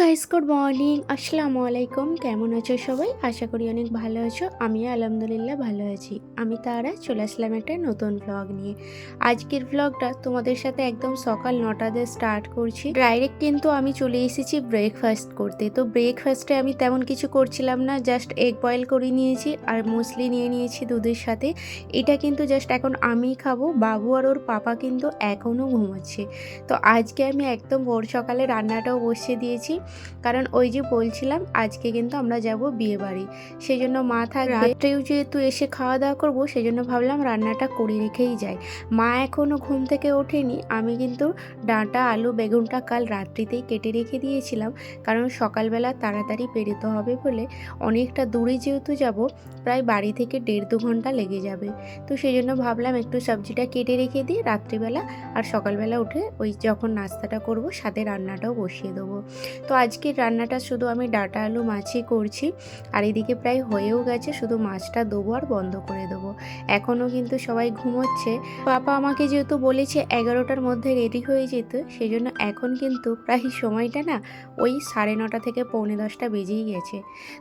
Guys good morning আসসালামু আলাইকুম কেমন আছো সবাই? আশা করি অনেক ভালো আছো। আমি আলহামদুলিল্লাহ ভালো আছি। আমি তারা, চলে আসলাম একটা নতুন ব্লগ নিয়ে। আজকের ব্লগটা তোমাদের সাথে একদম সকাল নটাতে স্টার্ট করছি। ডাইরেক্ট কিন্তু আমি চলে এসেছি ব্রেকফাস্ট করতে। তো ব্রেকফাস্টে আমি তেমন কিছু করছিলাম না জাস্ট এগ বয়েল করে নিয়েছি আর মুসলি নিয়ে নিয়েছি দুধের সাথে। এটা কিন্তু জাস্ট এখন আমি খাব, বাবু আর ওর পাপা কিন্তু এখনও ঘুমাচ্ছে। তো আজকে আমি একদম ভোর সকালে রান্নাটাও বসিয়ে দিয়েছি। কারণ ওই যে বলছিলাম, আজকে কিন্তু আমরা যাব বিয়ে বাড়ি। সেই জন্য মা থাক রাত্রেও যেহেতু এসে খাওয়া দাওয়া করব সেই জন্য ভাবলাম রান্নাটা করে রেখেই যাই। মা এখনও ঘুম থেকে ওঠেনি। আমি কিন্তু ডাঁটা, আলু, বেগুনটা কাল রাত্রিতেই কেটে রেখে দিয়েছিলাম। কারণ সকালবেলা তাড়াতাড়ি বেরোতে হবে বলে অনেকটা দূরে যেহেতু যাব, প্রায় বাড়ি থেকে দেড় দু ঘণ্টা লেগে যাবে। তো সেই জন্য ভাবলাম একটু সবজিটা কেটে রেখে দিই রাত্রিবেলা। আর সকালবেলা উঠে ওই যখন নাস্তাটা করব, সাথে রান্নাটাও বসিয়ে দেবো। তো আজকের রান্নাটা শুধু আমি ডাটা, আলু, মাছই করছি। আর এদিকে প্রায় হয়েও গেছে, শুধু মাছটা দেবো আর বন্ধ করে দেবো। এখনও কিন্তু সবাই ঘুমোচ্ছে। পাপা আমাকে যেহেতু বলেছে এগারোটার মধ্যে রেডি হয়ে যেত সেই জন্য এখন কিন্তু প্রায় সময়টা না ওই সাড়ে নটা থেকে পৌনে দশটা বেজেই গেছে।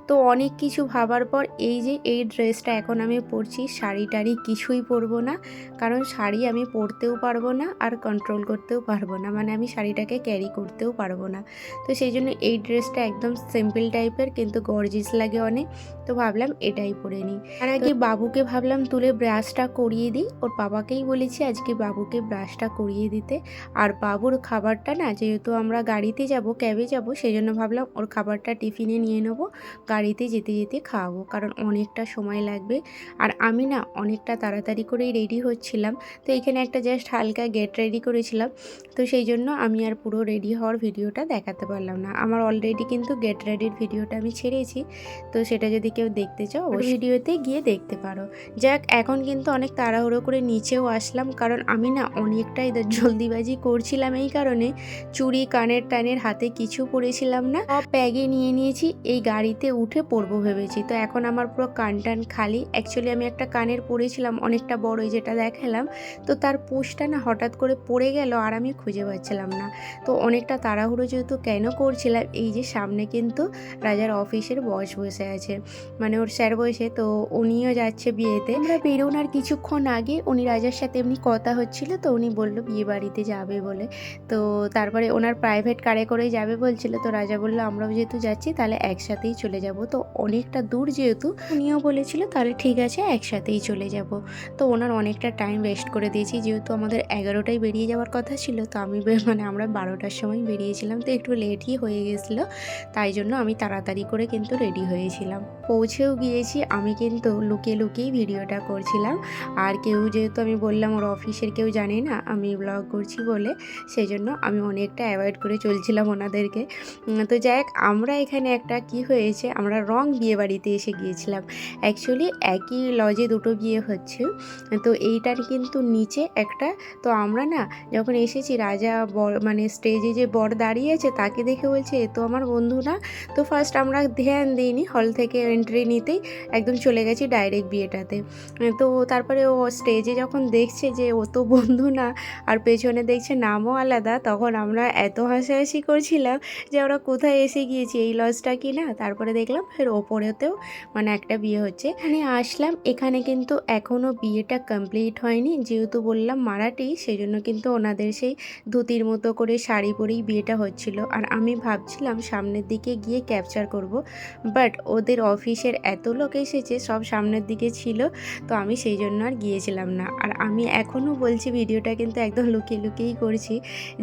তো অনেক কিছু ভাবার পর এই যে এই ড্রেসটা এখন আমি পরছি, শাড়ি টাড়ি কিছুই পরবো না। কারণ শাড়ি আমি পরতেও পারব না আর কন্ট্রোল করতেও পারব না। মানে আমি শাড়িটাকে ক্যারি করতেও পারব না। তো সেই জন্য এই ড্রেসটা একদম সিম্পল টাইপের কিন্তু গর্জিস লাগে অনেক। তো ভাবলাম এটাই পরে নিই। আর আগে বাবুকে ভাবলাম তুলে ব্রাশটা করিয়ে দিই। ওর বাবাকেই বলেছি আজকে বাবুকে ব্রাশটা করিয়ে দিতে। আর বাবুর খাবারটা না যেহেতু আমরা গাড়িতে যাব ক্যাবে যাব সেই জন্য ভাবলাম ওর খাবারটা টিফিনে নিয়ে নেব। গাড়িতে যেতে যেতে খাওয়াবো কারণ অনেকটা সময় লাগবে। আর আমি না অনেকটা তাড়াতাড়ি করেই রেডি হচ্ছিলাম। তো এখানে একটা জাস্ট হালকা গেট রেডি করেছিলাম। তো সেই জন্য আমি আর পুরো রেডি হওয়ার ভিডিওটা দেখাতে পারলাম না। আমার অলরেডি কিন্তু গেট রেডির ভিডিওটা আমি ছেড়েছি। তো সেটা যদি কেউ দেখতে চাও ওই ভিডিওতে গিয়ে দেখতে পারো। যাক এখন কিন্তু অনেক তাড়াহুড়ো করে নিচেও আসলাম কারণ আমি না অনেকটাই জলদিবাজি করছিলাম এই কারণে। চুরি কানের টানের হাতে কিছু পরেছিলাম না। সব ব্যাগে নিয়ে নিয়েছি এই গাড়িতে উঠে পরবো ভেবেছি। তো এখন আমার পুরো কান টান খালি। অ্যাকচুয়ালি আমি একটা কানের পরেছিলাম অনেকটা বড় যেটা দেখালাম। তো তার পোষটা না হঠাৎ করে পড়ে গেল আর আমি খুঁজে পাচ্ছিলাম না। তো অনেকটা তাড়াহুড়ো যেহেতু কেন করছিলাম এই যে সামনে কিন্তু রাজার অফিসের বস বসে আছে। মানে ওর স্যার বসে, তো উনিও যাচ্ছে বিয়েতে। আমরা বেরোনোর কিছুক্ষণ আগে উনি রাজার সাথে এমনি কথা হচ্ছিল, তো উনি বলল, বিয়ে বাড়িতে যাবে বলে। তো তারপরে ওনার প্রাইভেট কারে করেই যাবে বলছিল, তো রাজা বলল, আমরাও যেহেতু যাচ্ছি, তাহলে একসাথেই চলে যাব। তো অনেকটা দূর যেহেতু, উনিও বলেছিল, তাহলে ঠিক আছে, একসাথেই চলে যাব। তো ওনার অনেকটা টাইম ওয়েস্ট করে দিয়েছি, যেহেতু আমাদের এগারোটায় বেরিয়ে যাওয়ার কথা ছিল, তো আমি মানে আমরা বারোটার সময় বেরিয়েছিলাম, তো একটু লেটই হয়ে গেছিল। তাই জন্য আমি তাড়াতাড়ি করে কিন্তু রেডি হয়েছিলাম। পৌঁছেও গিয়েছি, আমি কিন্তু লুকিয়ে লুকিয়েই ভিডিওটা করছিলাম। আর কেউ যেহেতু আমি বললাম ওর অফিসের কেউ জানে না, আমি ব্লগ করছি বলে সেই জন্য আমি অনেকটা অ্যাভয়েড করে চলছিলাম ওনাদেরকে। তো যাই আমরা এখানে একটা কি হয়েছে, আমরা রং বিয়ে বাড়িতে এসে গিয়েছিলাম। অ্যাকচুয়ালি একই লজে দুটো বিয়ে হচ্ছে। তো এইটার কিন্তু নিচে একটা, তো আমরা না যখন এসেছি, রাজা বর মানে স্টেজে যে বর দাঁড়িয়ে আছে, তাকে দেখে বলছে, এ তো আমার বন্ধু না। তো ফার্স্ট আমরা ধ্যান দিইনি হল থেকে এন্ট্রি নিতেই একদম চলে গেছি ডাইরেক্ট বিয়েটাতে। তো তারপরে ও স্টেজে যখন দেখছে যে ও তো বন্ধু না, আর পেছনে দেখছে নামও আলাদা, তখন আমরা এত হাসাহাসি করছিলাম যে আমরা কোথায় এসে গিয়েছি, এই লজটা কি না? তারপরে দেখলাম ফের ওপরেতেও মানে একটা বিয়ে হচ্ছে। এখানে আসলাম, এখানে কিন্তু এখনও বিয়েটা কমপ্লিট হয়নি। যেহেতু বললাম মারাঠি সেই জন্য কিন্তু ওনাদের সেই ধুতির মতো করে শাড়ি পরেই বিয়েটা হচ্ছিল। আর আমি ভাবছিলাম সামনের দিকে গিয়ে ক্যাপচার করব বাট ওদের অফিসের এত লোক এসেছে, সব সামনের দিকে ছিল, তো আমি সেই জন্য আর গিয়েছিলাম না। আর আমি এখনও বলছি ভিডিওটা কিন্তু একদম লুকিয়ে লুকিয়েই করছি,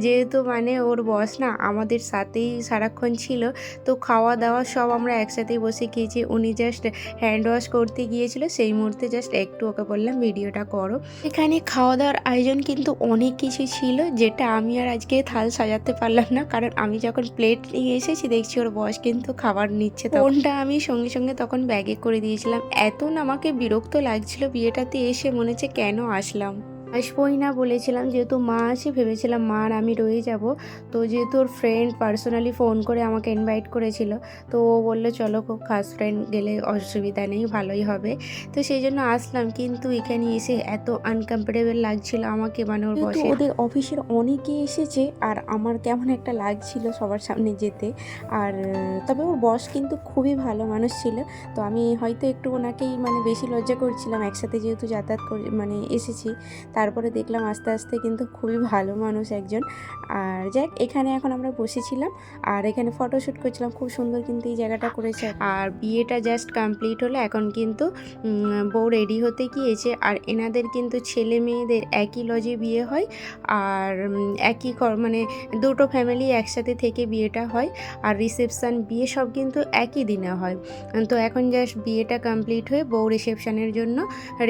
যেহেতু মানে ওর বস না আমাদের সাথেই সারাক্ষণ ছিল, তো খাওয়া দাওয়া সব আমরা একসাথেই বসে খেয়েছি, উনি জাস্ট হ্যান্ড ওয়াশ করতে গিয়েছিল, সেই মুহূর্তে জাস্ট একটু ওকে বললাম, ভিডিওটা করো। এখানে খাওয়া দাওয়ার আয়োজন কিন্তু অনেক কিছু ছিল, যেটা আমি আর আজকে থাল সাজাতে পারলাম না, কারণ আমি যখন প্লেট নিয়ে এসেছি দেখছি ওর বয়স কিন্তু খাবার নিচ্ছে ফোনটা আমি সঙ্গে সঙ্গে তখন ব্যাগে করে দিয়েছিলাম। এত না আমাকে বিরক্ত লাগছিল বিয়েটাতে এসে মনে হচ্ছে কেন আসলাম। আসবোই না বলেছিলাম যেহেতু মা আছে ভেবেছিলাম মা আর আমি রয়ে যাব। তো যেহেতু ওর ফ্রেন্ড পার্সোনালি ফোন করে আমাকে ইনভাইট করেছিল তো ও বলল চলো খুব খাস ফ্রেন্ড গেলে অসুবিধা নেই ভালোই হবে। তো সেই জন্য আসলাম কিন্তু এখানে এসে এত আনকমফোর্টেবল লাগছিল আমাকে মানে ওর বসে। ওদের অফিসের অনেকে এসেছে আর আমার কেমন একটা লাগছিল সবার সামনে যেতে। আর তবে ওর বস কিন্তু খুবই ভালো মানুষ ছিল তো আমি হয়তো একটু ওনাকেই মানে বেশি লজ্জা করছিলাম একসাথে যেহেতু যাতায়াত করে মানে এসেছি। তারপরে দেখলাম আস্তে আস্তে কিন্তু খুবই ভালো মানুষ একজন। আর যাক, এখানে এখন আমরা বসেছিলাম আর এখানে ফটোশ্যুট করছিলাম। খুব সুন্দর কিন্তু এই জায়গাটা করেছে। আর বিয়েটা জাস্ট কমপ্লিট হলো। এখন কিন্তু বউ রেডি হতে গিয়েছে। আর এনাদের কিন্তু ছেলে মেয়েদের একই লজে বিয়ে হয়। আর একই মানে দুটো ফ্যামিলি একসাথে থেকে বিয়েটা হয়। আর রিসেপশান বিয়ে সব কিন্তু একই দিনে হয়। তো এখন জাস্ট বিয়েটা কমপ্লিট হয়ে বউ রিসেপশানের জন্য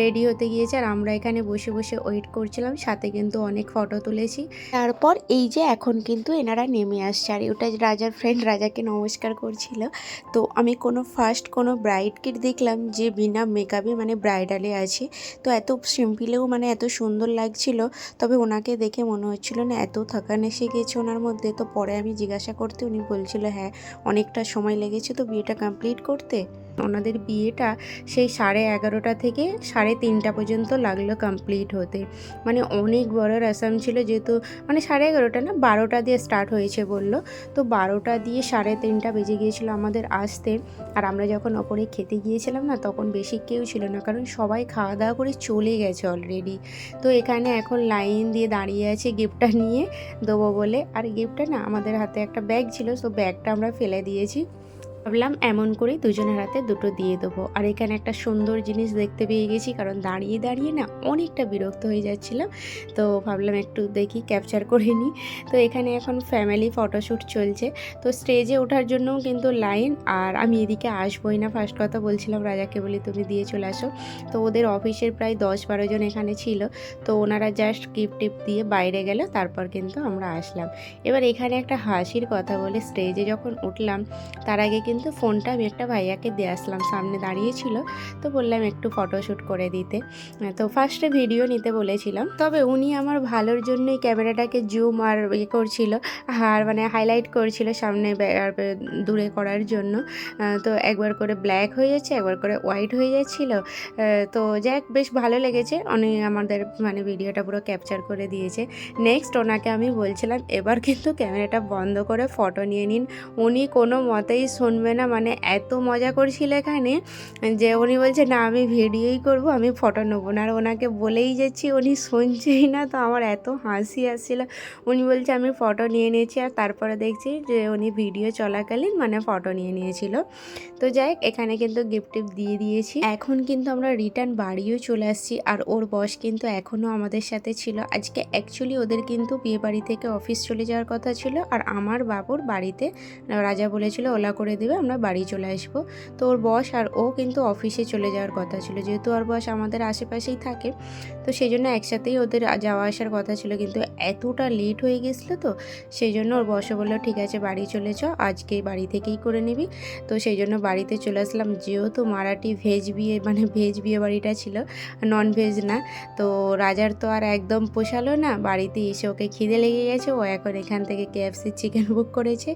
রেডি হতে গিয়েছে। আর আমরা এখানে বসে বসে ওয়েট করছিলাম, সাথে কিন্তু অনেক ফটো তুলেছি। তারপর এই যে এখন কিন্তু এনারা নেমে আসছে আর ওটা রাজার ফ্রেন্ড রাজাকে নমস্কার করছিল। তো আমি কোনো ফার্স্ট কোনো ব্রাইড কিট দেখলাম যে বিনা মেকআপে মানে ব্রাইডালে আছে। তো এত সিম্পলেও মানে এত সুন্দর লাগছিল, তবে ওনাকে দেখে মনে হচ্ছিল না এত থাকান এসে গেছে ওনার মধ্যে। তো পরে আমি জিজ্ঞাসা করতে উনি বলছিল হ্যাঁ অনেকটা সময় লেগেছে তো বিয়েটা কমপ্লিট করতে? ওনাদের বিয়েটা সেই সাড়ে এগারোটা থেকে সাড়ে তিনটা পর্যন্ত লাগল কমপ্লিট হতে। মানে অনেক বড় রাসাম ছিল যেহেতু মানে সাড়ে এগারোটা না, বারোটা দিয়ে স্টার্ট হয়েছে বলল। তো বারোটা দিয়ে সাড়ে তিনটা বেজে গিয়েছিল আমাদের আসতে। আর আমরা যখন ওপরে খেতে গিয়েছিলাম না, তখন বেশি কেউ ছিল না, কারণ সবাই খাওয়া দাওয়া করে চলে গেছে অলরেডি তো এখানে এখন লাইন দিয়ে দাঁড়িয়ে আছে গিফটটা নিয়ে, দেবো বলে। আর গিফটটা না আমাদের হাতে একটা ব্যাগ ছিল, তো ব্যাগটা আমরা ফেলে দিয়েছি। ভাবলাম এমন করেই দুজনের হাতে দুটো দিয়ে দেবো। আর এখানে একটা সুন্দর জিনিস দেখতে পেয়ে গেছি, কারণ দাঁড়িয়ে দাঁড়িয়ে না অনেকটা বিরক্ত হয়ে যাচ্ছিলাম। তো ভাবলাম একটু দেখি ক্যাপচার করে নিই। তো এখানে এখন ফ্যামিলি ফটোশ্যুট চলছে। তো স্টেজে ওঠার জন্যও কিন্তু লাইন আর আমি এদিকে আসবোই না। ফার্স্ট কথা বলছিলাম, রাজাকে বলি, তুমি দিয়ে চলে আসো। তো ওদের অফিসের প্রায় দশ বারো জন এখানে ছিল। তো ওনারা জাস্ট গিফট টিপ দিয়ে বাইরে গেল, তারপর কিন্তু আমরা আসলাম। এবার এখানে একটা হাসির কথা বলে স্টেজে যখন উঠলাম, তার আগে কিন্তু ফোনটা আমি একটা ভাইয়াকে দিয়ে আসলাম, সামনে দাঁড়িয়েছিল তো বললাম একটু ফটোশ্যুট করে দিতে। তো ফার্স্টে ভিডিও নিতে বলেছিলাম। তবে উনি আমার ভালোর জন্যই ক্যামেরাটাকে জুম আর ইয়ে করছিল, আর মানে হাইলাইট করছিল সামনে দূরে করার জন্য। তো একবার করে ব্ল্যাক হয়ে যাচ্ছে, একবার করে হোয়াইট হয়ে যাচ্ছিল। তো যাক, বেশ ভালো লেগেছে। উনি আমাদের মানে ভিডিওটা পুরো ক্যাপচার করে দিয়েছে। নেক্সট ওনাকে আমি বলছিলাম, এবার কিন্তু ক্যামেরাটা বন্ধ করে ফটো নিয়ে নিন। উনি কোনো মতেই শুনবে না? মানে এত মজা করছিল এখানে যে উনি বলছে, না, আমি ভিডিওই করব, আমি ফটো নেব। না, আর ওনাকে বলেই যাচ্ছি, উনি শুনছেই না। তো আমার এত হাসি আসছিল। উনি বলছে, আমি ফটো নিয়ে নিয়েছি। আর তারপরে দেখছি যে উনি ভিডিও চলাকালীন মানে ফটো নিয়ে নিয়েছিল। তো যাই এখানে কিন্তু গিফট টিপ দিয়ে দিয়েছি। এখন কিন্তু আমরা রিটার্ন বাড়িও চলে আসছি, আর ওর বস কিন্তু এখনও আমাদের সাথে ছিল। আজকে অ্যাকচুয়ালি ওদের কিন্তু বিয়ে বাড়ি থেকে অফিস চলে যাওয়ার কথা ছিল, আর আমার বাবুর বাড়িতে রাজা বলেছিল, ওলা করে দেবে। আমরা বাড়ি চলে আসব। তো ওর বস আর ও কিন্তু অফিসে চলে যাওয়ার কথা ছিল। যেহেতু ওর বস আমাদের আশেপাশেই থাকে, তো সেই জন্য একসাথেই ওদের যাওয়া আসার কথা ছিল। কিন্তু এতটা লেট হয়ে গেছিল তো সেই জন্য ওর বসে বলল, ঠিক আছে, বাড়ি চলে চ আজকে বাড়ি থেকেই করে নিবি। তো সেই জন্য বাড়িতে চলে আসলাম। যেহেতু মারাঠি ভেজ বিয়ে মানে ভেজ বিয়ে বাড়িটা ছিল নন ভেজ না, তো রাজার তো আর একদম পোষালো না। বাড়িতে এসে ওকে খিদে লেগে গেছে। ও এখন এখান থেকে কেএফসি চিকেন বুক করেছে।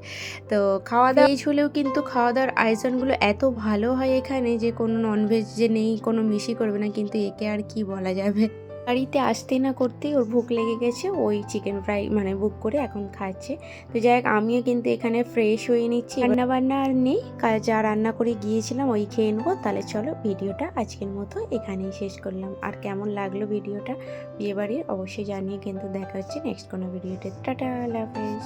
তো খাওয়া দাওয়া হলেও কিন্তু খাওয়া দাওয়ার আয়োজনগুলো এত ভালো হয় এখানে যে কোনো ননভেজ যে নেই, কোনো মিশি করবে না, কিন্তু একে আর কি বলা যাবে? বাড়িতে আসতে না করতেই ওর ভুক লেগে গেছে, ওই চিকেন ফ্রাই মানে বুক করে এখন খাচ্ছে। তো যাই হোক, আমিও কিন্তু এখানে ফ্রেশ হয়ে নিচ্ছি। রান্না বান্না আর নেই যা রান্না করে গিয়েছিলাম ওই খেয়ে নেব। তাহলে চলো ভিডিওটা আজকের মতো এখানেই শেষ করলাম। আর কেমন লাগল ভিডিওটা? বিয়েবাড়ির অবশ্যই জানিয়ে কিন্তু দেখা হচ্ছে নেক্সট কোনো ভিডিওতে। টাটা হাফেজ।